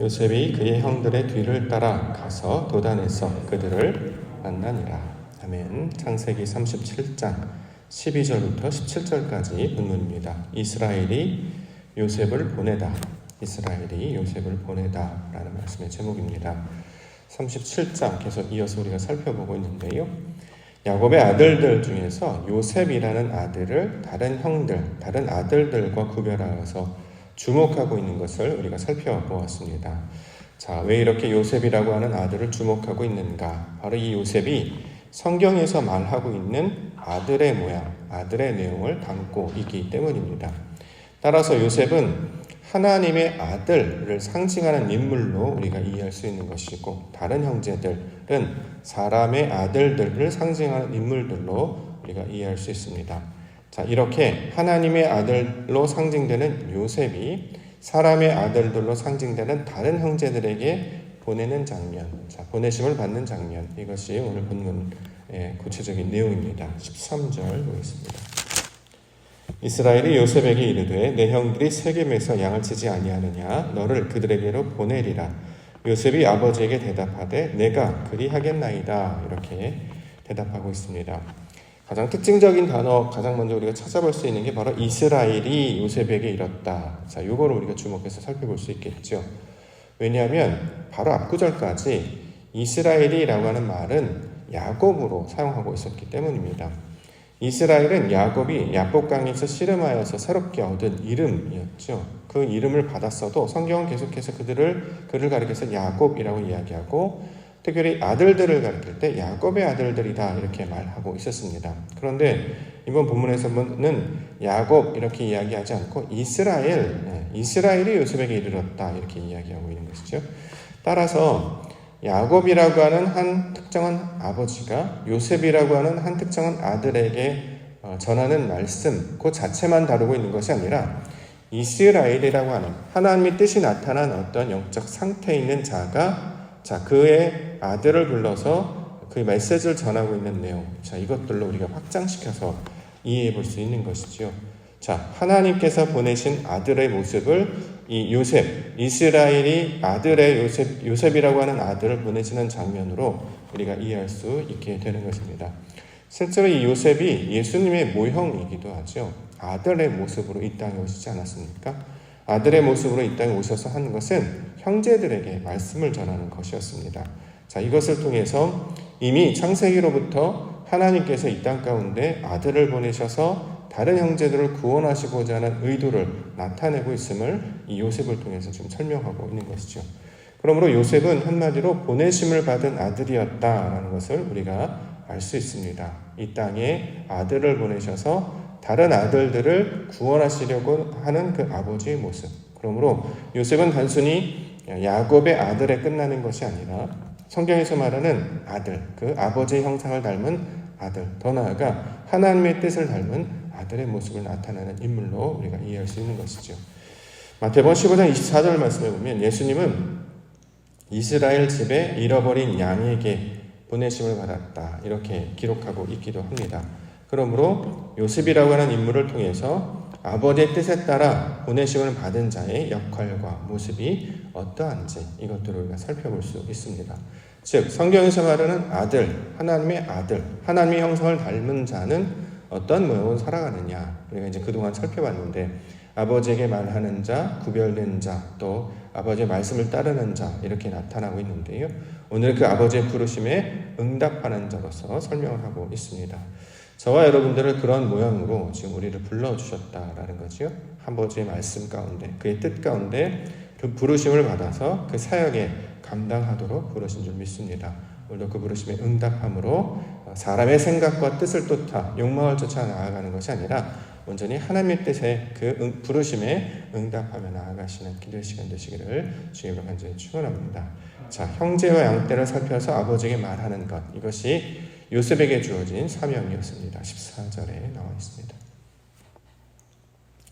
요셉이 그의 형들의 뒤를 따라 가서 도단에서 그들을 만나니라. 아멘. 창세기 37장 12절부터 17절까지 본문입니다. 이스라엘이 요셉을 보내다. 이스라엘이 요셉을 보내다. 라는 말씀의 제목입니다. 37장 계속 이어서 우리가 살펴보고 있는데요. 야곱의 아들들 중에서 요셉이라는 아들을 다른 형들, 다른 아들들과 구별하여서 주목하고 있는 것을 우리가 살펴보았습니다. 자, 왜 이렇게 요셉이라고 하는 아들을 주목하고 있는가? 바로 이 요셉이 성경에서 말하고 있는 아들의 모양, 아들의 내용을 담고 있기 때문입니다. 따라서 요셉은 하나님의 아들을 상징하는 인물로 우리가 이해할 수 있는 것이고 다른 형제들은 사람의 아들들을 상징하는 인물들로 우리가 이해할 수 있습니다. 자, 이렇게 하나님의 아들로 상징되는 요셉이 사람의 아들들로 상징되는 다른 형제들에게 보내는 장면, 자, 보내심을 받는 장면, 이것이 오늘 본문의 구체적인 내용입니다. 13절 보겠습니다. 이스라엘이 요셉에게 이르되 내 형들이 세겜에서 양을 치지 아니하느냐 너를 그들에게로 보내리라 요셉이 아버지에게 대답하되 내가 그리하겠나이다 이렇게 대답하고 있습니다. 가장 특징적인 단어 가장 먼저 우리가 찾아볼 수 있는 게 바로 이스라엘이 요셉에게 이뤘다. 자, 요거를 우리가 주목해서 살펴볼 수 있겠죠. 왜냐하면 바로 앞구절까지 이스라엘이라고 하는 말은 야곱으로 사용하고 있었기 때문입니다. 이스라엘은 야곱이 야복강에서 씨름하여서 새롭게 얻은 이름이었죠. 그 이름을 받았어도 성경은 계속해서 그들을 그를 가리켜서 야곱이라고 이야기하고 특별히 아들들을 가리킬 때 야곱의 아들들이다 이렇게 말하고 있었습니다. 그런데 이번 본문에서는 야곱 이렇게 이야기하지 않고 이스라엘, 네, 이스라엘이 요셉에게 이르렀다 이렇게 이야기하고 있는 것이죠. 따라서 야곱이라고 하는 한 특정한 아버지가 요셉이라고 하는 한 특정한 아들에게 어, 전하는 말씀 그 자체만 다루고 있는 것이 아니라 이스라엘이라고 하는 하나님의 뜻이 나타난 어떤 영적 상태에 있는 자가 자 그의 아들을 불러서 그 메시지를 전하고 있는 내용 자 이것들로 우리가 확장시켜서 이해해 볼 수 있는 것이지요. 자 하나님께서 보내신 아들의 모습을 이 요셉 이스라엘이 아들의 요셉 요셉이라고 하는 아들을 보내시는 장면으로 우리가 이해할 수 있게 되는 것입니다. 실제로 이 요셉이 예수님의 모형이기도 하죠. 아들의 모습으로 이 땅에 오시지 않았습니까? 아들의 모습으로 이 땅에 오셔서 하는 것은 형제들에게 말씀을 전하는 것이었습니다. 자, 이것을 통해서 이미 창세기로부터 하나님께서 이 땅 가운데 아들을 보내셔서 다른 형제들을 구원하시고자 하는 의도를 나타내고 있음을 이 요셉을 통해서 좀 설명하고 있는 것이죠. 그러므로 요셉은 한마디로 보내심을 받은 아들이었다라는 것을 우리가 알 수 있습니다. 이 땅에 아들을 보내셔서 다른 아들들을 구원하시려고 하는 그 아버지의 모습. 그러므로 요셉은 단순히 야곱의 아들에 끝나는 것이 아니라 성경에서 말하는 아들, 그 아버지의 형상을 닮은 아들, 더 나아가 하나님의 뜻을 닮은 아들의 모습을 나타내는 인물로 우리가 이해할 수 있는 것이죠. 마태복음 15장 24절 말씀에 보면 예수님은 이스라엘 집에 잃어버린 양에게 보내심을 받았다. 이렇게 기록하고 있기도 합니다. 그러므로 요셉이라고 하는 인물을 통해서 아버지의 뜻에 따라 보내심을 받은 자의 역할과 모습이 어떠한지 이것들을 우리가 살펴볼 수 있습니다. 즉 성경에서 말하는 아들, 하나님의 아들, 하나님의 형성을 닮은 자는 어떤 모형으로 살아가느냐 우리가 이제 그동안 살펴봤는데 아버지에게 말하는 자, 구별된 자, 또 아버지의 말씀을 따르는 자 이렇게 나타나고 있는데요. 오늘 그 아버지의 부르심에 응답하는 자로서 설명을 하고 있습니다. 저와 여러분들을 그런 모양으로 지금 우리를 불러주셨다라는 거죠. 아버지의 말씀 가운데, 그의 뜻 가운데 그 부르심을 받아서 그 사역에 감당하도록 부르신 줄 믿습니다. 오늘도 그 부르심에 응답함으로 사람의 생각과 뜻을 쫓아 욕망을 쫓아 나아가는 것이 아니라 온전히 하나님의 뜻에 그 부르심에 응답하며 나아가시는 기도 시간 되시기를 주님으로 간절히 축원합니다. 자, 형제와 양떼를 살펴서 아버지에게 말하는 것 이것이 요셉에게 주어진 사명이었습니다. 14절에 나와 있습니다.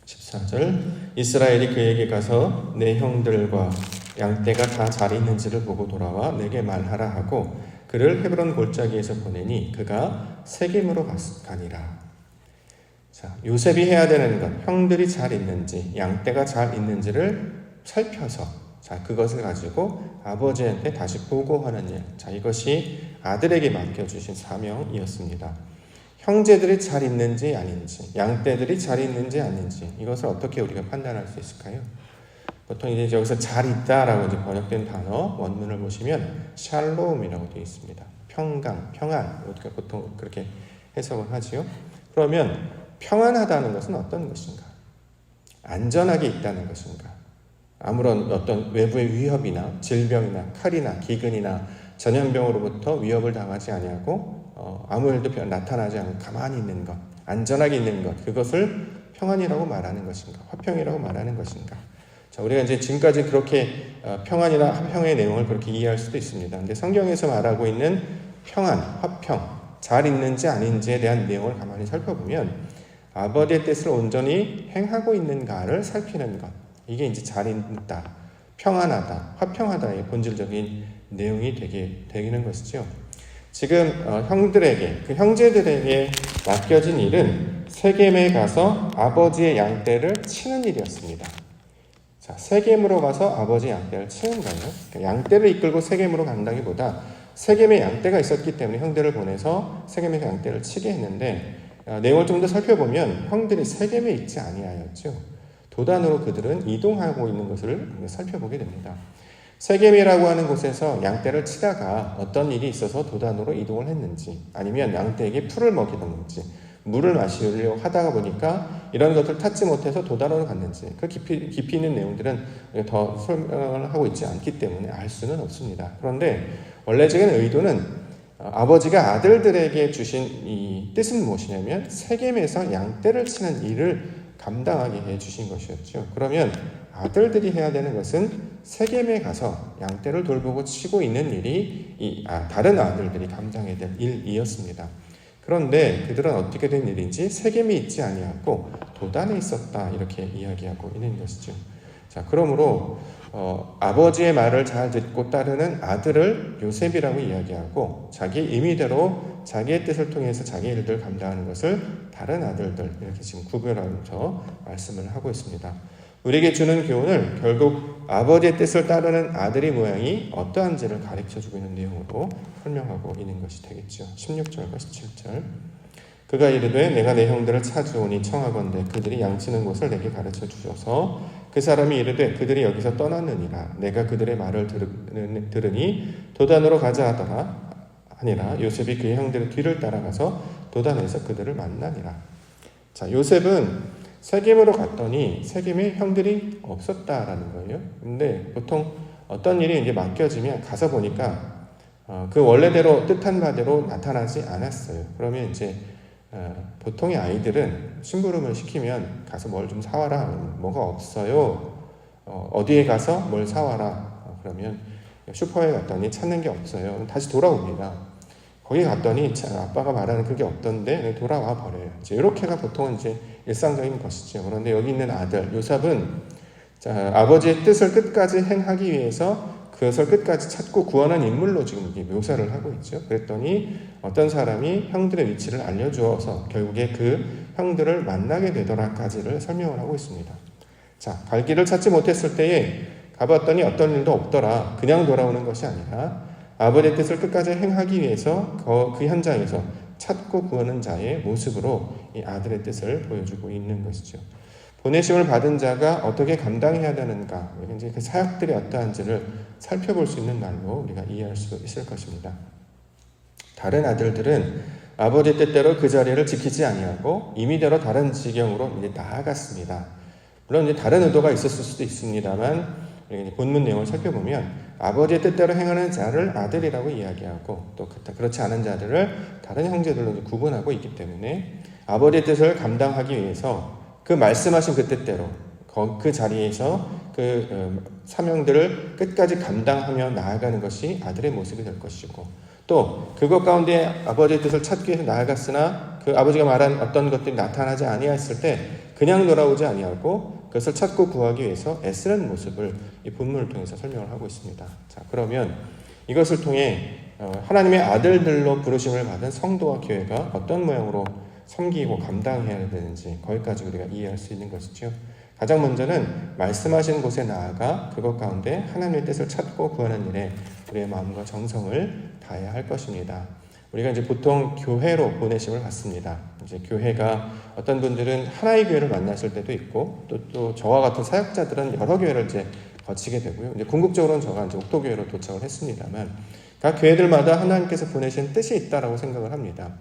14절 이스라엘이 그에게 가서 내 형들과 양떼가 다 잘 있는지를 보고 돌아와 내게 말하라 하고 그를 헤브론 골짜기에서 보내니 그가 세겜으로 가니라. 자, 요셉이 해야 되는 것, 형들이 잘 있는지, 양떼가 잘 있는지를 살펴서 자, 그것을 가지고 아버지한테 다시 보고하는 일. 자, 이것이 아들에게 맡겨주신 사명이었습니다. 형제들이 잘 있는지 아닌지, 양떼들이 잘 있는지 아닌지, 이것을 어떻게 우리가 판단할 수 있을까요? 보통 이제 여기서 잘 있다라고 이제 번역된 단어 원문을 보시면 샬롬이라고 되어 있습니다. 평강, 평안. 우리가 보통 그렇게 해석을 하지요. 그러면 평안하다는 것은 어떤 것인가? 안전하게 있다는 것인가? 아무런 어떤 외부의 위협이나 질병이나 칼이나 기근이나 전염병으로부터 위협을 당하지 아니하고 어, 아무 일도 나타나지 않고 가만히 있는 것, 안전하게 있는 것, 그것을 평안이라고 말하는 것인가? 화평이라고 말하는 것인가? 자, 우리가 이제 지금까지 그렇게 어, 평안이나 화평의 내용을 그렇게 이해할 수도 있습니다. 근데 성경에서 말하고 있는 평안, 화평, 잘 있는지 아닌지에 대한 내용을 가만히 살펴보면 아버지의 뜻을 온전히 행하고 있는가를 살피는 것. 이게 이제 잘 있다, 평안하다, 화평하다의 본질적인 내용이 되게 되는 것이죠. 지금 어, 형들에게 그 형제들에게 맡겨진 일은 세겜에 가서 아버지의 양떼를 치는 일이었습니다. 자, 세겜으로 가서 아버지 양떼를 거예요. 그러니까 양떼를 이끌고 세겜으로 간다기보다 세겜에 양떼가 있었기 때문에 형들을 보내서 세겜에서 양떼를 치게 했는데 어, 내용을 좀 더 살펴보면 형들이 세겜에 있지 아니하였죠. 도단으로 그들은 이동하고 있는 것을 살펴보게 됩니다. 세겜이라고 하는 곳에서 양떼를 치다가 어떤 일이 있어서 도단으로 이동을 했는지 아니면 양떼에게 풀을 먹이던지 물을 마시려고 하다가 보니까 이런 것을 찾지 못해서 도단으로 갔는지 그 깊이, 깊이 있는 내용들은 더 설명을 하고 있지 않기 때문에 알 수는 없습니다. 그런데 원래적인 의도는 아버지가 아들들에게 주신 이 뜻은 무엇이냐면 세겜에서 양떼를 치는 일을 감당하게 해 주신 것이었죠. 그러면 아들들이 해야 되는 것은 세겜에 가서 양떼를 돌보고 치고 있는 일이 이, 아, 다른 아들들이 감당해야 될 일이었습니다. 그런데 그들은 어떻게 된 일인지 세겜이 있지 아니하고 도단에 있었다 이렇게 이야기하고 있는 것이죠. 자, 그러므로 어, 아버지의 말을 잘 듣고 따르는 아들을 요셉이라고 이야기하고 자기 임의대로 자기의 뜻을 통해서 자기 일들 감당하는 것을 다른 아들들 이렇게 지금 구별하면서 말씀을 하고 있습니다. 우리에게 주는 교훈을 결국 아버지의 뜻을 따르는 아들의 모양이 어떠한지를 가르쳐 주고 있는 내용으로 설명하고 있는 것이 되겠죠. 16절과 17절. 그가 이르되 내가 내 형들을 찾으오니 청하건대 그들이 양치는 곳을 내게 가르쳐 주셔서 그 사람이 이르되 그들이 여기서 떠났느니라 내가 그들의 말을 들으니 도단으로 가자 하더라 아니라 요셉이 그의 형들의 뒤를 따라가서 도단에서 그들을 만나니라 자 요셉은 세겜으로 갔더니 세겜에 형들이 없었다라는 거예요 근데 보통 어떤 일이 이제 맡겨지면 가서 보니까 어, 그 원래대로 뜻한 바대로 나타나지 않았어요 그러면 이제 어, 보통의 아이들은 심부름을 시키면 가서 뭘 좀 사와라. 뭐가 없어요. 어, 디에 가서 뭘 사와라. 어, 그러면 슈퍼에 갔더니 찾는 게 없어요. 다시 돌아옵니다. 거기 갔더니 아빠가 말하는 그게 없던데 돌아와 버려요. 이제 이렇게가 보통은 이제 일상적인 것이죠. 그런데 여기 있는 아들 요셉은 자, 아버지의 뜻을 끝까지 행하기 위해서 그것을 끝까지 찾고 구원한 인물로 지금 이게 묘사를 하고 있죠. 그랬더니 어떤 사람이 형들의 위치를 알려주어서 결국에 그 형들을 만나게 되더라까지를 설명을 하고 있습니다. 자, 갈 길을 찾지 못했을 때에 가봤더니 어떤 일도 없더라. 그냥 돌아오는 것이 아니라 아버지의 뜻을 끝까지 행하기 위해서 그, 그 현장에서 찾고 구하는 자의 모습으로 이 아들의 뜻을 보여주고 있는 것이죠. 보내심을 받은 자가 어떻게 감당해야 되는가, 이제 그 사역들이 어떠한지를 살펴볼 수 있는 말로 우리가 이해할 수 있을 것입니다. 다른 아들들은 아버지 뜻대로 그 자리를 지키지 아니하고 임의대로 다른 지경으로 이제 나아갔습니다. 물론 이제 다른 의도가 있었을 수도 있습니다만 본문 내용을 살펴보면 아버지의 뜻대로 행하는 자를 아들이라고 이야기하고 또 그렇지 않은 자들을 다른 형제들로 구분하고 있기 때문에 아버지의 뜻을 감당하기 위해서 그 말씀하신 그 뜻대로 그 자리에서 그 어, 사명들을 끝까지 감당하며 나아가는 것이 아들의 모습이 될 것이고 또 그것 가운데 아버지의 뜻을 찾기 위해서 나아갔으나 그 아버지가 말한 어떤 것들이 나타나지 아니했을 때 그냥 돌아오지 아니하고 그것을 찾고 구하기 위해서 애쓰는 모습을 이 본문을 통해서 설명을 하고 있습니다. 자 그러면 이것을 통해 어, 하나님의 아들들로 부르심을 받은 성도와 교회가 어떤 모양으로 섬기고 감당해야 되는지 거기까지 우리가 이해할 수 있는 것이죠. 가장 먼저는 말씀하신 곳에 나아가 그것 가운데 하나님의 뜻을 찾고 구하는 일에 우리의 마음과 정성을 다해야 할 것입니다. 우리가 이제 보통 교회로 보내심을 받습니다. 이제 교회가 어떤 분들은 하나의 교회를 만났을 때도 있고 또, 또 저와 같은 사역자들은 여러 교회를 이제 거치게 되고요. 이제 궁극적으로는 저가 이제 옥토교회로 도착을 했습니다만 각 교회들마다 하나님께서 보내신 뜻이 있다라고 생각을 합니다.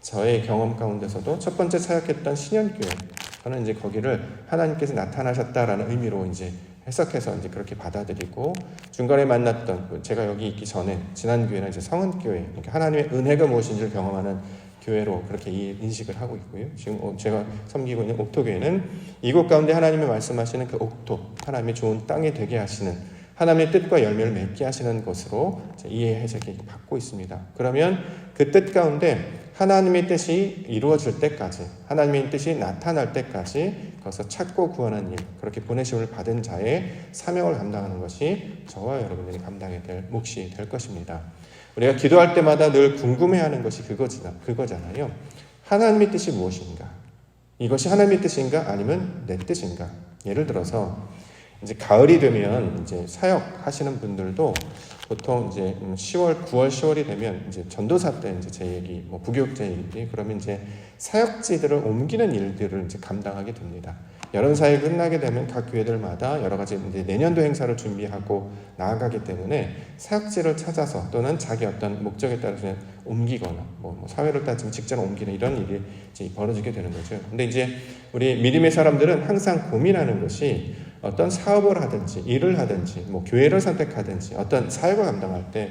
저의 경험 가운데서도 첫 번째 사역했던 신현교회 저는 이제 거기를 하나님께서 나타나셨다라는 의미로 이제 해석해서 이제 그렇게 받아들이고 중간에 만났던 제가 여기 있기 전에 지난 교회는 이제 성은교회 그러니까 하나님의 은혜가 무엇인지를 경험하는 교회로 그렇게 인식을 하고 있고요. 지금 어, 제가 섬기고 있는 옥토교회는 이곳 가운데 하나님이 말씀하시는 그 옥토 하나님의 좋은 땅이 되게 하시는 하나님의 뜻과 열매를 맺게 하시는 것으로 이해 해석이 받고 있습니다. 그러면 그 뜻 가운데 하나님의 뜻이 이루어질 때까지, 하나님의 뜻이 나타날 때까지 거기서 찾고 구하는 일, 그렇게 보내심을 받은 자의 사명을 감당하는 것이 저와 여러분들이 감당해야 될 몫이 될 것입니다. 우리가 기도할 때마다 늘 궁금해하는 것이 그거잖아, 그거잖아요. 하나님의 뜻이 무엇인가? 이것이 하나님의 뜻인가? 아니면 내 뜻인가? 예를 들어서 이제 가을이 되면 이제 사역 하시는 분들도 보통 이제 10월, 9월, 10월이 되면 이제 전도사 때 이제 제 얘기, 뭐 부교육자 얘기, 그러면 이제 사역지들을 옮기는 일들을 이제 감당하게 됩니다. 여름 사역 끝나게 되면 각 교회들마다 여러 가지 이제 내년도 행사를 준비하고 나아가기 때문에 사역지를 찾아서 또는 자기 어떤 목적에 따라서 옮기거나 뭐, 뭐 사회를 따지면 직장 옮기는 이런 일이 이제 벌어지게 되는 거죠. 근데 이제 우리 믿음의 사람들은 항상 고민하는 것이 어떤 사업을 하든지 일을 하든지 뭐 교회를 선택하든지 어떤 사역을 감당할 때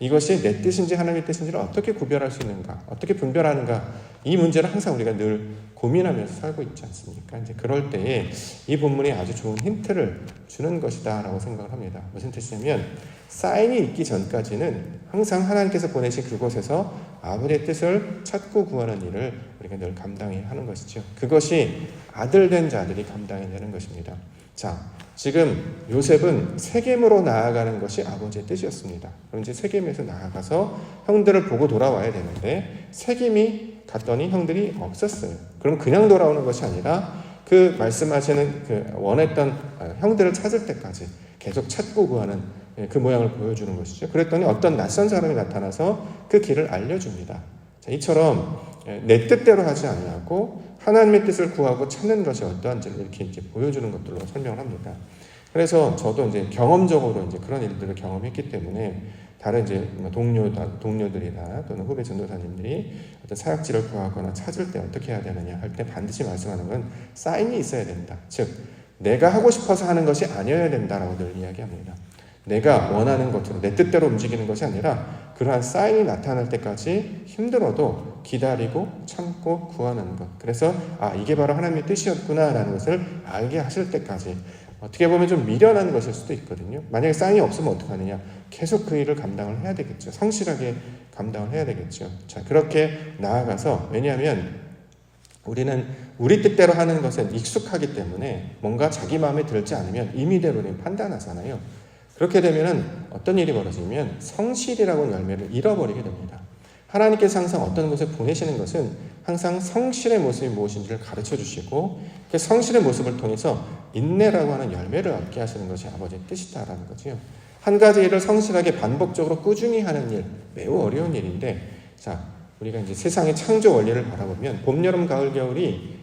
이것이 내 뜻인지 하나님의 뜻인지를 어떻게 구별할 수 있는가 어떻게 분별하는가 이 문제를 항상 우리가 늘 고민하면서 살고 있지 않습니까? 이제 그럴 때에 이 본문이 아주 좋은 힌트를 주는 것이다라고 생각을 합니다. 무슨 뜻이냐면 사인이 있기 전까지는 항상 하나님께서 보내신 그곳에서 아버지의 뜻을 찾고 구하는 일을 우리가 늘 감당해야 하는 것이죠. 그것이 아들 된 자들이 감당해야 되는 것입니다. 자, 지금 요셉은 세겜으로 나아가는 것이 아버지의 뜻이었습니다. 이제 세겜에서 나아가서 형들을 보고 돌아와야 되는데 세겜이 갔더니 형들이 없었어요. 그럼 그냥 돌아오는 것이 아니라 그 말씀하시는 그 원했던 어, 형들을 찾을 때까지 계속 찾고 구하는 예, 그 모양을 보여주는 것이죠. 그랬더니 어떤 낯선 사람이 나타나서 그 길을 알려줍니다. 자, 이처럼 예, 내 뜻대로 하지 아니하고 하나님의 뜻을 구하고 찾는 것이 어떠한지를 이렇게 이제 보여주는 것들로 설명을 합니다. 그래서 저도 이제 경험적으로 이제 그런 일들을 경험했기 때문에 다른 이제 뭐 동료 동료들이나 또는 후배 전도사님들이 어떤 사역지를 구하거나 찾을 때 어떻게 해야 되느냐 할 때 반드시 말씀하는 건 사인이 있어야 된다. 즉 내가 하고 싶어서 하는 것이 아니어야 된다라고 늘 이야기합니다. 내가 원하는 것으로 내 뜻대로 움직이는 것이 아니라 그러한 사인이 나타날 때까지 힘들어도 기다리고 참고 구하는 것. 그래서 아 이게 바로 하나님의 뜻이었구나라는 것을 알게 하실 때까지 어떻게 보면 좀 미련한 것일 수도 있거든요. 만약에 사인이 없으면 어떡하느냐? 계속 그 일을 감당을 해야 되겠죠. 성실하게 감당을 해야 되겠죠. 자 그렇게 나아가서 왜냐하면 우리는 우리 뜻대로 하는 것에 익숙하기 때문에 뭔가 자기 마음에 들지 않으면 임의대로는 판단하잖아요. 그렇게 되면 어떤 일이 벌어지면 성실이라고 열매를 잃어버리게 됩니다. 하나님께서 항상 어떤 곳에 보내시는 것은 항상 성실의 모습이 무엇인지를 가르쳐 주시고 그 성실의 모습을 통해서 인내라고 하는 열매를 얻게 하시는 것이 아버지의 뜻이다라는 거지요. 한 가지 일을 성실하게 반복적으로 꾸준히 하는 일 매우 어려운 일인데 자 우리가 이제 세상의 창조 원리를 바라보면 봄, 여름, 가을, 겨울이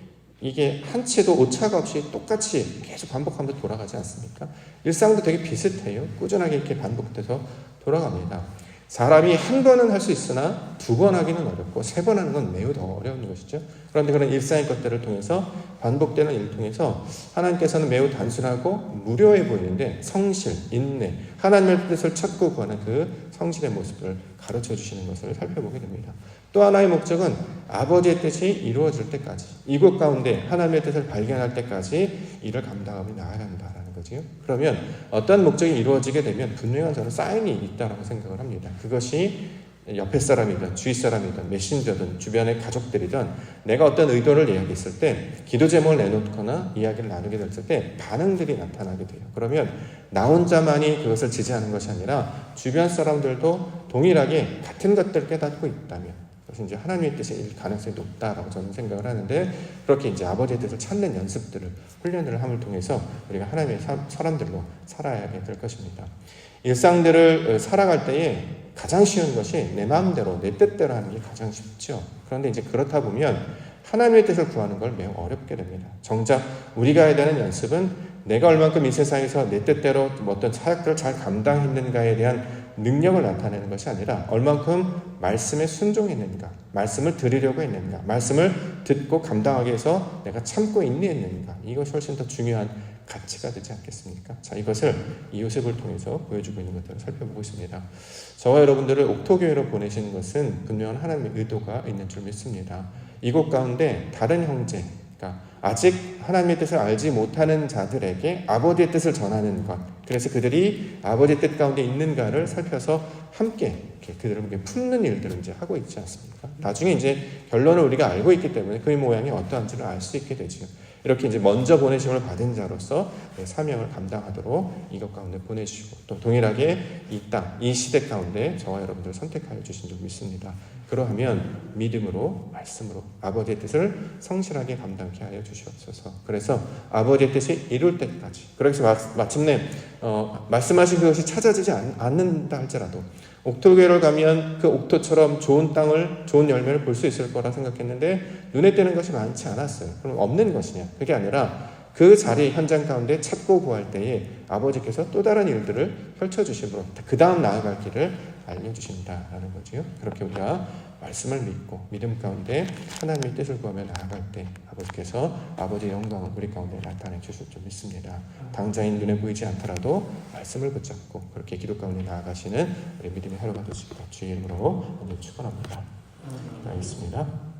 이게 한 채도 오차가 없이 똑같이 계속 반복하면서 돌아가지 않습니까? 일상도 되게 비슷해요. 꾸준하게 이렇게 반복돼서 돌아갑니다. 사람이 한 번은 할 수 있으나 두 번 하기는 어렵고 세 번 하는 건 매우 더 어려운 것이죠. 그런데 그런 일상의 것들을 통해서 반복되는 일을 통해서 하나님께서는 매우 단순하고 무료해 보이는데 성실, 인내, 하나님의 뜻을 찾고 구하는 그 성실의 모습을 가르쳐 주시는 것을 살펴보게 됩니다. 또 하나의 목적은 아버지의 뜻이 이루어질 때까지 이곳 가운데 하나님의 뜻을 발견할 때까지 이를 감당하며 나아간다라는 거지요. 그러면 어떤 목적이 이루어지게 되면 분명한 저는 사인이 있다라고 생각을 합니다. 그것이 옆에 사람이든 주위 사람이든 메신저든 주변의 가족들이든 내가 어떤 의도를 이야기했을 때 기도 제목을 내놓거나 이야기를 나누게 됐을 때 반응들이 나타나게 돼요. 그러면 나 혼자만이 그것을 지지하는 것이 아니라 주변 사람들도 동일하게 같은 것들을 깨닫고 있다면 그것은 이제 하나님의 뜻일 가능성이 높다라고 저는 생각을 하는데 그렇게 이제 아버지의 뜻을 찾는 연습들을 훈련을 함을 통해서 우리가 하나님의 사, 사람들로 살아야 될 것입니다. 일상들을 살아갈 때에 가장 쉬운 것이 내 마음대로 내 뜻대로 하는 게 가장 쉽죠. 그런데 이제 그렇다 보면 하나님의 뜻을 구하는 걸 매우 어렵게 됩니다. 정작 우리가 해야 되는 연습은 내가 얼만큼 이 세상에서 내 뜻대로 어떤 사역들을 잘 감당했는가에 대한 능력을 나타내는 것이 아니라 얼만큼 말씀에 순종했는가, 말씀을 들으려고 했는가, 말씀을 듣고 감당하기 위해서 내가 참고 인내했는가, 이것이 훨씬 더 중요한 가치가 되지 않겠습니까? 자, 이것을 이 요셉을 통해서 보여주고 있는 것들을 살펴보고 있습니다. 저와 여러분들을 옥토교회로 보내신 것은 분명한 하나님의 의도가 있는 줄 믿습니다. 이곳 가운데 다른 형제, 그러니까 아직 하나님의 뜻을 알지 못하는 자들에게 아버지의 뜻을 전하는 것. 그래서 그들이 아버지의 뜻 가운데 있는가를 살펴서 함께 이렇게 그들을 품는 일들을 이제 하고 있지 않습니까? 나중에 이제 결론을 우리가 알고 있기 때문에 그의 모양이 어떠한지를 알 수 있게 되지요. 이렇게 이제 먼저 보내심을 받은 자로서 사명을 감당하도록 이것 가운데 보내주시고 또 동일하게 이 땅, 이 시대 가운데 저와 여러분들을 선택하여 주신 줄 믿습니다. 그러하면 믿음으로 말씀으로 아버지의 뜻을 성실하게 감당케 하여 주시옵소서. 그래서 아버지의 뜻이 이룰 때까지 그래서 마침내 어, 말씀하신 그것이 찾아지지 않, 않는다 할지라도 옥토교회를 가면 그 옥토처럼 좋은 땅을 좋은 열매를 볼 수 있을 거라 생각했는데 눈에 띄는 것이 많지 않았어요. 그럼 없는 것이냐? 그게 아니라 그 자리 현장 가운데 찾고 구할 때에 아버지께서 또 다른 일들을 펼쳐주심으로 그 다음 나아갈 길을 알려주신다라는 거지요. 그렇게 우리가 말씀을 믿고 믿음 가운데 하나님의 뜻을 구하며 나아갈 때 아버지께서 아버지의 영광을 우리 가운데 나타내 주실 줄 믿습니다. 당장인 눈에 보이지 않더라도 말씀을 붙잡고 그렇게 기도 가운데 나아가시는 우리 믿음의 하루가 되시기를 주의 이름으로 축원합니다. 알겠습니다.